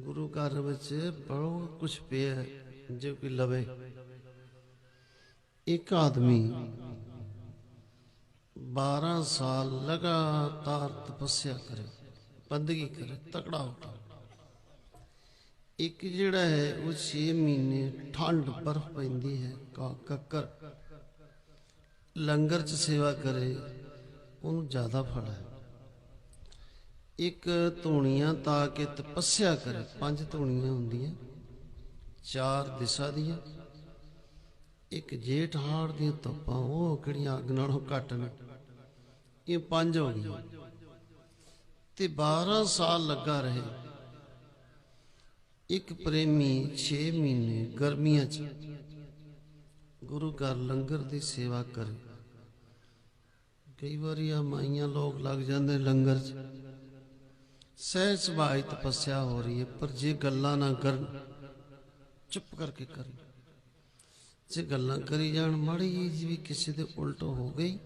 ਗੁਰੂ ਘਰ ਵਿੱਚ ਬਹੁਤ ਕੁਝ ਪਿਆ ਜੇ ਕੋਈ ਲਵੇ। ਇੱਕ ਆਦਮੀ 12 ਸਾਲ ਲਗਾਤਾਰ ਤਪੱਸਿਆ ਕਰੇ, ਬੰਦਗੀ ਕਰੇ, ਤਕੜਾ ਹੋ ਕੇ ਇੱਕ ਜਿਹੜਾ ਹੈ, ਉਹ 6 ਮਹੀਨੇ ਠੰਡ ਬਰਫ਼ ਪੈਂਦੀ ਹੈ ਕੱਕਰ। ਲੰਗਰ ਚ ਸੇਵਾ ਕਰੇ, ਉਹਨੂੰ ਜ਼ਿਆਦਾ ਫਲ ਹੈ। ਇੱਕ ਧੂਣੀਆਂ ਤਾਂ ਕਿ ਤਪੱਸਿਆ ਕਰੇ, ਪੰਜ ਧੂਣੀਆਂ ਹੁੰਦੀਆਂ, ਚਾਰ ਦਿਸ਼ਾ ਦੀਆਂ, ਇੱਕ ਜੇਠ ਹਾੜ ਦੀਆਂ ਧੁੱਪਾਂ, ਉਹ ਕਿਹੜੀਆਂ ਅੱਗ ਨਾਲੋਂ ਘੱਟ ਨੇ? ਇਹ ਪੰਜ ਹੋ ਗਈਆਂ। ਤੇ 12 ਸਾਲ ਲੱਗਾ ਰਹੇ। ਇੱਕ ਪ੍ਰੇਮੀ 6 ਮਹੀਨੇ ਗਰਮੀਆਂ 'ਚ ਗੁਰੂ ਘਰ ਲੰਗਰ ਦੀ ਸੇਵਾ ਕਰੇ। ਕਈ ਵਾਰੀ ਆ ਮਾਈਆਂ ਲੋਕ ਲੱਗ ਜਾਂਦੇ ਲੰਗਰ 'ਚ। ਸਹਿਜ ਸੁਭਾਈ ਤਪੱਸਿਆ ਹੋ ਰਹੀ ਹੈ, ਪਰ ਜੇ ਗੱਲਾਂ ਨਾ ਕਰਨ, ਚੁੱਪ ਕਰਕੇ ਕਰੀ। ਜੇ ਗੱਲਾਂ ਕਰੀ ਜਾਣ, ਮਾੜੀ ਜਿਹੀ ਵੀ ਕਿਸੇ ਦੇ ਉਲਟ ਹੋ ਗਈ,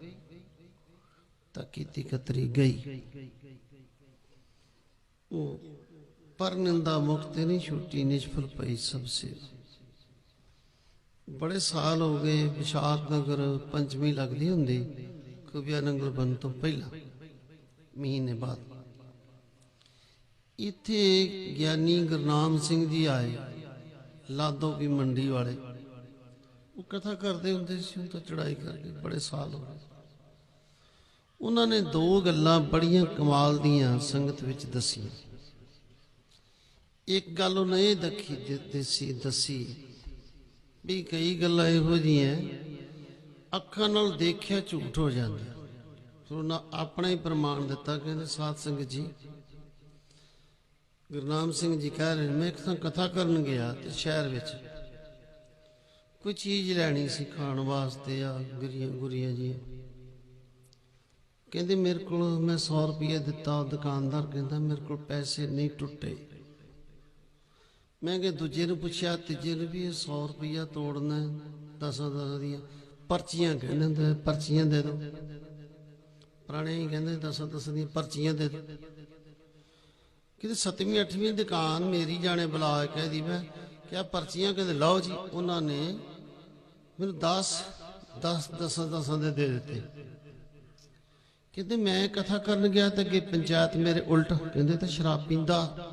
ਤਾਂ ਕੀਤੀ ਕਤਰੀ ਗਈ। ਉਹ ਪਰ ਨਿੰਦਾ ਮੁਕਤੇ ਨਹੀਂ, ਛੁੱਟੀ ਨਿਸ਼ਫਲ ਪਈ ਸਭ ਸੇ। ਬੜੇ ਸਾਲ ਹੋ ਗਏ, ਵਿਸ਼ਾਖ ਨਗਰ ਪੰਚਮੀ ਲੱਗਦੀ ਹੁੰਦੀ ਕੁਬਿਆ ਨੰਗਲ ਬਨ ਤੋਂ ਪਹਿਲਾਂ, ਮਹੀਨੇ ਬਾਅਦ। ਇੱਥੇ ਗਿਆਨੀ ਗੁਰਨਾਮ ਸਿੰਘ ਜੀ ਆਏ, ਲਾਦੋ ਕੀ ਮੰਡੀ ਵਾਲੇ। ਉਹ ਕਥਾ ਕਰਦੇ ਹੁੰਦੇ ਸੀ, ਉਹ ਤਾਂ ਚੜਾਈ ਕਰਕੇ ਬੜੇ ਸਾਲ ਹੋ ਗਏ। ਉਹਨਾਂ ਨੇ ਦੋ ਗੱਲਾਂ ਬੜੀਆਂ ਕਮਾਲ ਦੀਆਂ ਸੰਗਤ ਵਿੱਚ ਦਸੀਆਂ। ਇੱਕ ਗੱਲ ਉਹਨਾਂ ਇਹ ਦੱਖੀ ਦਿੱਤੀ ਦੱਸੀ ਵੀ ਕਈ ਗੱਲਾਂ ਇਹੋ ਜਿਹੀਆਂ ਅੱਖਾਂ ਨਾਲ ਦੇਖਿਆ ਝੂਠ ਹੋ ਜਾਂਦਾ ਫਿਰ ਉਹਨਾਂ ਆਪਣਾ ਹੀ ਪ੍ਰਮਾਣ ਦਿੱਤਾ, ਕਹਿੰਦੇ, ਸਾਧ ਸੰਗਤ ਜੀ ਗੁਰਨਾਮ ਸਿੰਘ ਜੀ ਕਹਿ ਰਹੇ ਮੈਂ ਇੱਕ ਤਾਂ ਕਥਾ ਕਰਨ ਗਿਆ ਤੇ ਸ਼ਹਿਰ ਵਿੱਚ। ਕੋਈ ਚੀਜ਼ ਲੈਣੀ ਸੀ ਖਾਣ ਵਾਸਤੇ ਆ, ਗੁਰੀਆਂ ਗੁਰੀਆਂ ਜੀ ਕਹਿੰਦੇ ਮੇਰੇ ਕੋਲ ਮੈਂ 100 ਰੁਪਏ ਦਿੱਤਾ ਦੁਕਾਨਦਾਰ ਕਹਿੰਦਾ ਮੇਰੇ ਕੋਲ ਪੈਸੇ ਨਹੀਂ ਟੁੱਟੇ। ਮੈਂ ਕਿ ਦੂਜੇ ਨੂੰ ਪੁੱਛਿਆ, ਤੀਜੇ ਨੂੰ ਵੀ ਇਹ 100 ਰੁਪਇਆ ਤੋੜਨਾ ਦਸਾਂ ਦਸਾਂ ਦੀਆਂ। ਪਰਚੀਆਂ ਕਹਿੰਦੇ, ਪਰਚੀਆਂ ਦੇ ਦਿਓ। ਪੁਰਾਣੇ ਹੀ ਕਹਿੰਦੇ ਦਸਾਂ ਦਸਾਂ ਦੀਆਂ ਪਰਚੀਆਂ ਦੇ ਦਿਓ। ਕਿਤੇ ਸੱਤਵੀਂ, ਅੱਠਵੀਂ ਦੁਕਾਨ ਮੇਰੀ ਜਾਣੇ ਬੁਲਾ ਕੇ ਕਹਦੀ ਮੈਂ ਕਿਹਾ, ਪਰਚੀਆਂ ਕਹਿੰਦੇ, ਲਓ ਜੀ, ਉਹਨਾਂ ਨੇ ਮੈਨੂੰ 10 10 ਦਸਾਂ ਦਸਾਂ ਦੇ ਦੇ ਦਿੱਤੇ। ਕਹਿੰਦੇ, ਮੈਂ ਕਥਾ ਕਰਨ ਗਿਆ ਤਾਂ ਅੱਗੇ ਪੰਚਾਇਤ ਮੇਰੇ ਉਲਟ, ਕਹਿੰਦੇ, ਤਾਂ ਸ਼ਰਾਬ ਪੀਂਦਾ।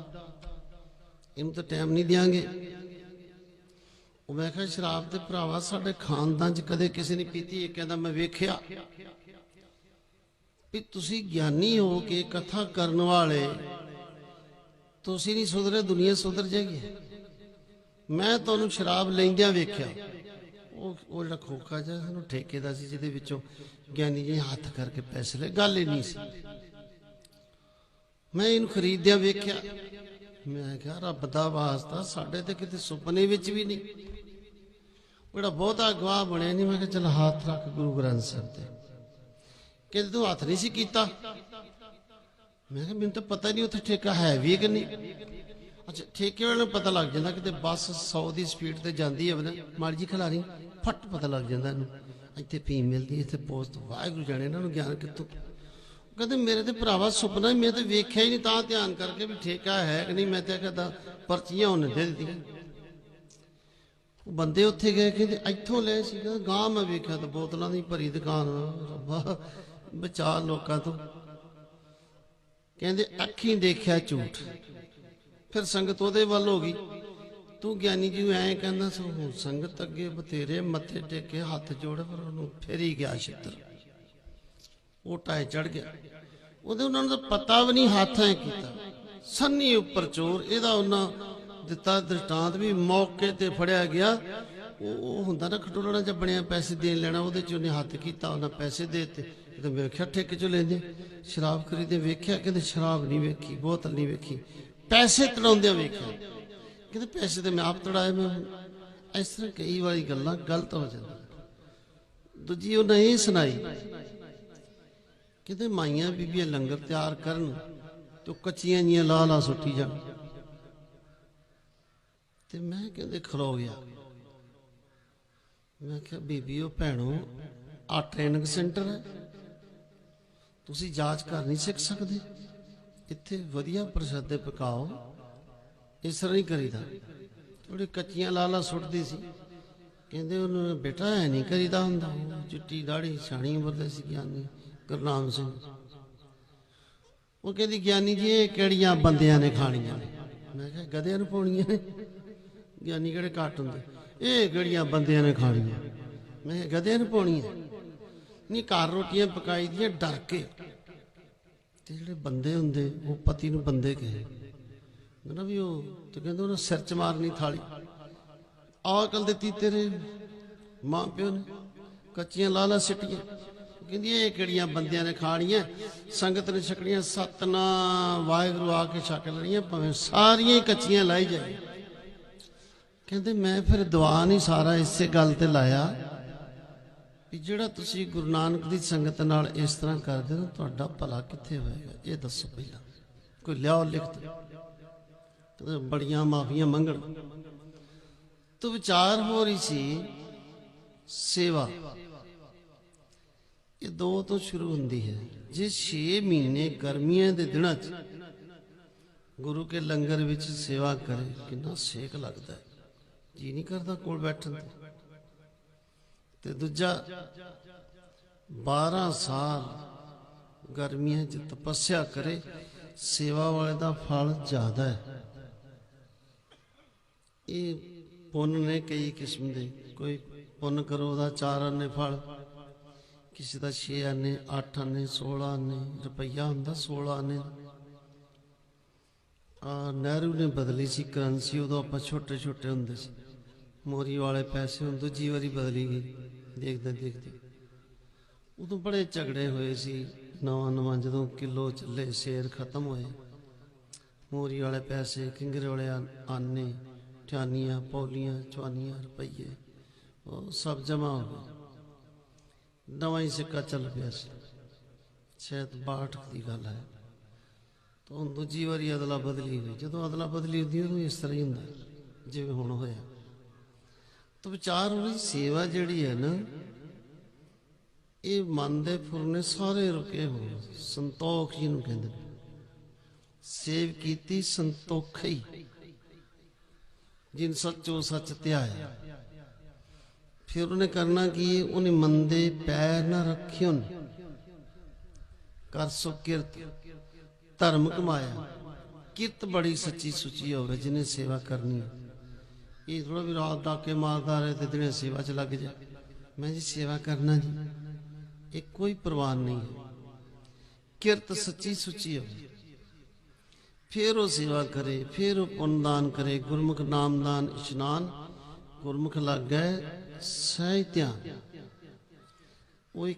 ਇਹਨੂੰ ਤਾਂ ਟਾਈਮ ਨਹੀਂ ਦਿਆਂਗੇ। ਉਹ ਮੈਂ ਕਿਹਾ, ਸ਼ਰਾਬ ਤੇ ਭਰਾਵਾ, ਸਾਡੇ ਖਾਨਦਾਨ 'ਚ ਕਦੇ ਕਿਸੇ ਨੇ ਪੀਤੀ, ਇਹ ਕਹਿੰਦਾ, ਮੈਂ ਵੇਖਿਆ। ਵੀ ਤੁਸੀਂ ਗਿਆਨੀ ਹੋ ਕੇ ਕਥਾ ਕਰਨ ਵਾਲੇ ਤੁਸੀਂ ਨਹੀਂ ਸੁਧਰੇ, ਦੁਨੀਆ ਸੁਧਰ ਜਾਏਗੀ। ਮੈਂ ਤੁਹਾਨੂੰ ਸ਼ਰਾਬ ਲੈਂਦਿਆਂ ਵੇਖਿਆ। ਉਹ ਉਹ ਜਿਹੜਾ ਖੋਖਾ ਜਿਹਾ ਸਾਨੂੰ ਠੇਕੇ ਦਾ ਸੀ, ਜਿਹਦੇ ਵਿੱਚੋਂ ਗਿਆਨੀ ਜੀ ਹੱਥ ਕਰਕੇ ਪੈਸੇ ਲਏ। ਗੱਲ ਹੀ ਨਹੀਂ ਸੀ। ਮੈਂ ਇਹਨੂੰ ਖਰੀਦਦਿਆਂ ਵੇਖਿਆ। ਮੈਂ ਕਿਹਾ, ਰੱਬ ਦਾ ਵਾਸਤਾ, ਸਾਡੇ ਤੇ ਕਿਤੇ ਸੁਪਨੇ ਵਿੱਚ ਵੀ ਨਹੀਂ। ਉਹ ਜਿਹੜਾ ਬਹੁਤਾ ਗਵਾਹ ਬਣਿਆ ਨਹੀਂ ਮੈਂ ਕਿਹਾ, ਚਲ ਹੱਥ ਰੱਖ ਗੁਰੂ ਗ੍ਰੰਥ ਸਾਹਿਬ ਤੇ। ਕਹਿੰਦੇ, ਤੂੰ ਹੱਥ ਨਹੀਂ ਸੀ ਕੀਤਾ? ਮੈਂ ਕਿਹਾ, ਮੈਨੂੰ ਤਾਂ ਪਤਾ ਨਹੀਂ ਉੱਥੇ ਠੇਕਾ ਹੈ ਵੀ ਕਿ ਨਹੀਂ। ਅੱਛਾ, ਠੇਕੇ ਵਾਲੇ ਨੂੰ ਪਤਾ ਲੱਗ ਜਾਂਦਾ ਕਿਤੇ ਬੱਸ 100 ਦੀ ਸਪੀਡ ਤੇ ਜਾਂਦੀ ਹੈ ਬਣਾ ਮਾੜੀ ਖਿਲਾਰੀ, ਫੱਟ ਪਤਾ ਲੱਗ ਜਾਂਦਾ ਇਹਨੂੰ। ਇੱਥੇ ਪੀ ਮਿਲਦੀ ਇੱਥੇ ਪੋਸਟ ਵਾਹਿਗੁਰੂ ਜਾਣੇ ਇਹਨਾਂ ਨੂੰ ਗਿਆਨ ਕਿੱਥੋਂ। ਕਹਿੰਦੇ, ਮੇਰੇ ਤੇ ਭਰਾਵਾ ਸੁਪਨਾ ਹੀ, ਮੈਂ ਤੇ ਵੇਖਿਆ ਹੀ ਨਹੀਂ, ਤਾਂ ਧਿਆਨ ਕਰਕੇ ਵੀ ਠੇਕਾ ਹੈ ਕਿ ਨਹੀਂ? ਮੈਂ ਤੇ ਕਹਦਾ ਪਰਚੀਆਂ ਉਹਨੇ ਦੇ ਦਿੱਤੀਆਂ। ਉਹ ਬੰਦੇ ਉੱਥੇ ਗਏ ਕਿ ਇੱਥੋਂ ਲੈ ਸੀ ਕਹਿੰਦਾ ਗਾਂ ਮੈਂ ਵੇਖਿਆ ਤਾਂ ਬੋਤਲਾਂ ਦੀ ਭਰੀ ਦੁਕਾਨ ਰੱਬਾ, ਬਚਾ ਲੋਕਾਂ ਤੋਂ। ਕਹਿੰਦੇ ਅੱਖੀਂ ਦੇਖਿਆ ਝੂਠ। ਫਿਰ ਸੰਗਤ ਉਹਦੇ ਵੱਲ ਹੋ ਗਈ। ਤੂੰ ਗਿਆਨੀ ਜੀ ਨੂੰ ਐਂ ਕਹਿੰਦਾ ਸੋ, ਹੁਣ ਸੰਗਤ ਅੱਗੇ ਬਥੇਰੇ ਮੱਥੇ ਟੇਕੇ ਹੱਥ ਜੋੜੇ, ਪਰ ਉਹਨੂੰ ਫਿਰ ਹੀ ਗਿਆ ਛਿੱਤਰ। ਉਹ ਟਾਏ ਚੜ ਗਿਆ। ਉਹਦੇ ਉਹਨਾਂ ਨੂੰ ਤਾਂ ਪਤਾ ਵੀ ਨਹੀਂ, ਹੱਥ ਐ ਕੀਤਾ। ਸੰਨੀ ਉੱਪਰ ਚੋਰ, ਇਹਦਾ ਉਹਨਾਂ ਦਿੱਤਾ ਦ੍ਰਿਸ਼ਟਾਂਤ ਵੀ ਮੌਕੇ ਤੇ ਫੜਿਆ ਗਿਆ। ਉਹ ਹੁੰਦਾ ਨਾ, ਖਟੋਲਣਾ ਚ ਬਣਿਆ ਪੈਸੇ ਦੇਣ ਲੈਣਾ, ਉਹਦੇ ਚ ਉਹਨੇ ਹੱਥ ਕੀਤਾ, ਉਹਨਾਂ ਪੈਸੇ ਦੇ ਦਿੱਤੇ। ਤੇ ਵੇਖਿਆ ਠੇਕੇ ਚ ਲੈਂਦੇ ਸ਼ਰਾਬ ਖਰੀਦੇ ਵੇਖਿਆ, ਕਹਿੰਦੇ ਸ਼ਰਾਬ ਨਹੀਂ ਵੇਖੀ, ਬੋਤਲ ਨਹੀਂ ਵੇਖੀ। ਪੈਸੇ ਤੜਾਉਂਦਿਆਂ ਵੇਖਿਆ। ਕਹਿੰਦੇ ਪੈਸੇ ਤੇ ਮੈਂ ਆਪ ਤੜਾਏ, ਮੈਂ ਇਸ ਤਰ੍ਹਾਂ ਕਈ ਵਾਰੀ ਗੱਲਾਂ ਗਲਤ ਹੋ ਜਾਂਦੀਆਂ। ਦੂਜੀ ਉਹਨਾਂ ਇਹ ਸੁਣਾਈ ਕਿਤੇ ਮਾਈਆਂ ਬੀਬੀਆਂ ਲੰਗਰ ਤਿਆਰ ਕਰਨ ਤੇ ਉਹ ਕੱਚੀਆਂ ਜੀਆਂ ਲਾ ਲਾ ਸੁੱਟੀ ਜਾਣ। ਤੇ ਮੈਂ ਕਹਿੰਦੇ ਖਲੋ ਗਿਆ। ਮੈਂ ਕਿਹਾ ਬੀਬੀ ਉਹ ਭੈਣੋ ਆ ਟ੍ਰੇਨਿੰਗ ਸੈਂਟਰ ਹੈ। ਤੁਸੀਂ ਜਾਂਚ ਕਰ ਨਹੀਂ ਸਿੱਖ ਸਕਦੇ। ਇੱਥੇ ਵਧੀਆ ਪ੍ਰਸ਼ਾਦੇ ਪਕਾਓ। ਇਸ ਤਰ੍ਹਾਂ ਨਹੀਂ ਕਰੀਦਾ। ਥੋੜੀ ਕੱਚੀਆਂ ਲਾਲਾ ਸੁੱਟਦੀ ਸੀ। ਕਹਿੰਦੇ ਉਹਨੂੰ ਬੇਟਾ ਐ ਨਹੀਂ ਕਰੀਦਾ ਹੁੰਦਾ। ਚਿੱਟੀ ਦਾੜੀ ਛਾਣੀ ਉਮਰ ਦੇ ਸੀ ਗਿਆਨੀ ਗੁਰਨਾਮ ਸਿੰਘ। ਉਹ ਕਹਿੰਦੀ, ਗਿਆਨੀ ਜੀ, ਇਹ ਕਿਹੜੀਆਂ ਬੰਦਿਆਂ ਨੇ ਖਾਣੀਆਂ? ਮੈਂ ਕਿਹਾ, ਗਧਿਆਂ ਨੂੰ ਪਾਉਣੀਆਂ ਨੇ? ਗਿਆਨੀ ਕਿਹੜੇ ਘੱਟ ਹੁੰਦੇ? ਇਹ ਕਿਹੜੀਆਂ ਬੰਦਿਆਂ ਨੇ ਖਾਣੀਆਂ? ਮੈਂ ਕਿਹਾ, ਗਧਿਆਂ ਨੂੰ ਪਾਉਣੀਆਂ? ਨਹੀਂ, ਘਰ ਰੋਟੀਆਂ ਪਕਾਈ ਦੀਆਂ, ਡਰ ਕੇ। ਤੇ ਜਿਹੜੇ ਬੰਦੇ ਹੁੰਦੇ, ਉਹ ਪਤੀ ਨੂੰ ਬੰਦੇ ਕਹੇ। ਕਹਿੰਦਾ ਵੀ ਉਹ, ਤੇ ਕਹਿੰਦੇ ਉਹਨਾਂ ਸਿਰ ਚ ਮਾਰਨੀ ਥਾਲੀ। ਆਹ ਅਕਲ ਦਿੱਤੀ ਤੇਰੇ ਮਾਂ ਪਿਓ ਨੇ। ਕੱਚੀਆਂ ਲਾਲਾ ਸਿੱਟੀਆਂ। ਕਹਿੰਦੀ, ਇਹ ਕਿਹੜੀਆਂ ਬੰਦਿਆਂ ਨੇ ਖਾਣੀਆਂ? ਸੰਗਤ ਨੇ ਛਕੜੀਆਂ ਸਤਨਾਮ ਵਾਹਿਗੁਰੂ ਆ ਕੇ ਛਕ ਲੈਣੀਆਂ, ਭਾਵੇਂ ਸਾਰੀਆਂ ਹੀ ਕੱਚੀਆਂ ਲਾਈ ਜਾਏ ਕਹਿੰਦੇ, ਮੈਂ ਫਿਰ ਦੁਆ ਨਹੀਂ ਸਾਰਾ ਇਸੇ ਗੱਲ ਤੇ ਲਾਇਆ। ਵੀ ਜਿਹੜਾ ਤੁਸੀਂ ਗੁਰੂ ਨਾਨਕ ਦੀ ਸੰਗਤ ਨਾਲ ਇਸ ਤਰ੍ਹਾਂ ਕਰਦੇ ਹੋ, ਤੁਹਾਡਾ ਭਲਾ ਕਿੱਥੇ ਹੋਏਗਾ? ਇਹ ਦੱਸੋ ਪਹਿਲਾਂ। ਕੋਈ ਲਿਆਓ ਲਿਖਤ। ਤੇ ਬੜੀਆਂ ਮਾਫੀਆਂ ਮੰਗਣ। ਤੋ ਵਿਚਾਰ ਹੋ ਰਹੀ ਸੀ, ਸੇਵਾ। ਇਹ ਦੋ ਤੋਂ ਸ਼ੁਰੂ ਹੁੰਦੀ ਹੈ। ਜੇ 6 ਮਹੀਨੇ ਗਰਮੀਆਂ ਦੇ ਦਿਨਾਂ 'ਚ ਗੁਰੂ ਕੇ ਲੰਗਰ ਵਿੱਚ ਸੇਵਾ ਕਰੇ, ਕਿੰਨਾ ਸੇਕ ਲੱਗਦਾ ਹੈ। ਜੀ ਨਹੀਂ ਕਰਦਾ ਕੋਲ ਬੈਠਣ ਤੇ। ਤੇ ਦੂਜਾ 12 ਸਾਲ ਗਰਮੀਆਂ 'ਚ ਤਪੱਸਿਆ ਕਰੇ, ਸੇਵਾ ਵਾਲੇ ਦਾ ਫਲ ਜ਼ਿਆਦਾ ਹੈ। ਇਹ ਪੁੰਨ ਨੇ ਕਈ ਕਿਸਮ ਦੇ, ਕੋਈ ਪੁੰਨ ਕਰੋ ਉਹਦਾ ਚਾਰ ਆਨੇ ਫਲ, ਕਿਸੇ ਦਾ 6 ਆਨੇ 8 ਆਨੇ 16 ਆਨੇ, ਰੁਪਈਆ ਹੁੰਦਾ 16 ਆਨੇ। ਆ ਨਹਿਰੂ ਨੇ ਬਦਲੀ ਸੀ ਕਰੰਸੀ, ਉਦੋਂ ਆਪਾਂ ਛੋਟੇ ਛੋਟੇ ਹੁੰਦੇ ਸੀ। ਮੋਰੀ ਵਾਲੇ ਪੈਸੇ ਹੁਣ ਦੂਜੀ ਵਾਰੀ ਬਦਲੀ ਗਈ। ਦੇਖਦੇ ਦੇਖਦੇ। ਉਦੋਂ ਬੜੇ ਝਗੜੇ ਹੋਏ ਸੀ। ਨਵਾਂ ਨਵਾਂ ਜਦੋਂ ਕਿਲੋ ਚੱਲੇ, ਸ਼ੇਰ ਖਤਮ ਹੋਏ। ਮੋਰੀ ਵਾਲੇ ਪੈਸੇ ਕਿੰਗਰੇ ਵਾਲੇ ਆਨੇ। ਠਾਨੀਆਂ, ਪੌਲੀਆਂ, ਚਵਾਨੀਆਂ, ਰੁਪਈਏ। ਉਹ ਸਭ ਜਮਾ ਹੋ ਗਏ। ਨਵਾਂ ਹੀ ਸਿੱਕਾ ਚੱਲ ਪਿਆ ਸੀ। ਸ਼ਾਇਦ 62 ਦੀ ਗੱਲ ਹੈ। ਤਾਂ ਹੁਣ ਦੂਜੀ ਵਾਰੀ ਅਦਲਾ ਬਦਲੀ ਹੋਈ। ਜਦੋਂ ਅਦਲਾ ਬਦਲੀ ਹੁੰਦੀ ਉਦੋਂ ਇਸ ਤਰ੍ਹਾਂ ਹੀ ਹੁੰਦਾ। ਜਿਵੇਂ ਹੁਣ ਹੋਇਆ। ਤਾਂ ਵਿਚਾਰ ਹੋ ਸੇਵਾ ਜਿਹੜੀ ਹੈ ਨਾ, ਇਹ ਮਨ ਦੇ ਫੁਰਨੇ ਸਾਰੇ ਰੁਕੇ ਹੋਏ ਸੰਤੋਖ ਜਿਹਨੂੰ ਕਹਿੰਦੇ ਨੇ। ਸੇਵ ਕੀਤੀ ਸੰਤੋਖਈ ਜਿਨ ਸੱਚੋ ਸੱਚ ਧਿਆਇਆ। ਫਿਰ ਉਹਨੇ ਕਰਨਾ ਕੀ ਉਹਨੇ ਮੰਦੇ ਪੈਰ ਨਾ ਰੱਖਿਓ ਕਰ ਸੋ ਕਿਰਤ। ਧਰਮ ਕਮਾਇਆ। ਕਿਰਤ ਬੜੀ ਸੱਚੀ ਸੁਚੀ ਹੋਵੇ ਜਿਹਨੇ ਸੇਵਾ ਕਰਨੀ ਹੈ। ਇਹ ਥੋੜਾ ਵੀ ਰਾਤ ਦਾ ਮਾਰਦਾ ਰਹੇ ਤੇ ਦਿਨੇ ਸੇਵਾ ਚ ਲੱਗ ਜਾ। ਮੈਂ ਜੀ ਸੇਵਾ ਕਰਨਾ ਜੀ। ਇਹ ਕੋਈ ਪ੍ਰਵਾਨ ਨਹੀਂ ਹੈ। ਕਿਰਤ ਸੱਚੀ ਸੁੱਚੀ ਹੋਵੇ। ਫਿਰ ਉਹ ਸੇਵਾ ਕਰੇ, ਫਿਰ ਉਹ ਪੁੰਨ ਦਾਨ ਕਰੇ, ਗੁਰਮੁਖ ਨਾਮਦਾਨ ਇਸ਼ਨਾਨ, ਗੁਰਮੁਖ ਲੱਗ ਗਏ, ਸਹਿ ਧਿਆਨ। ਉਹ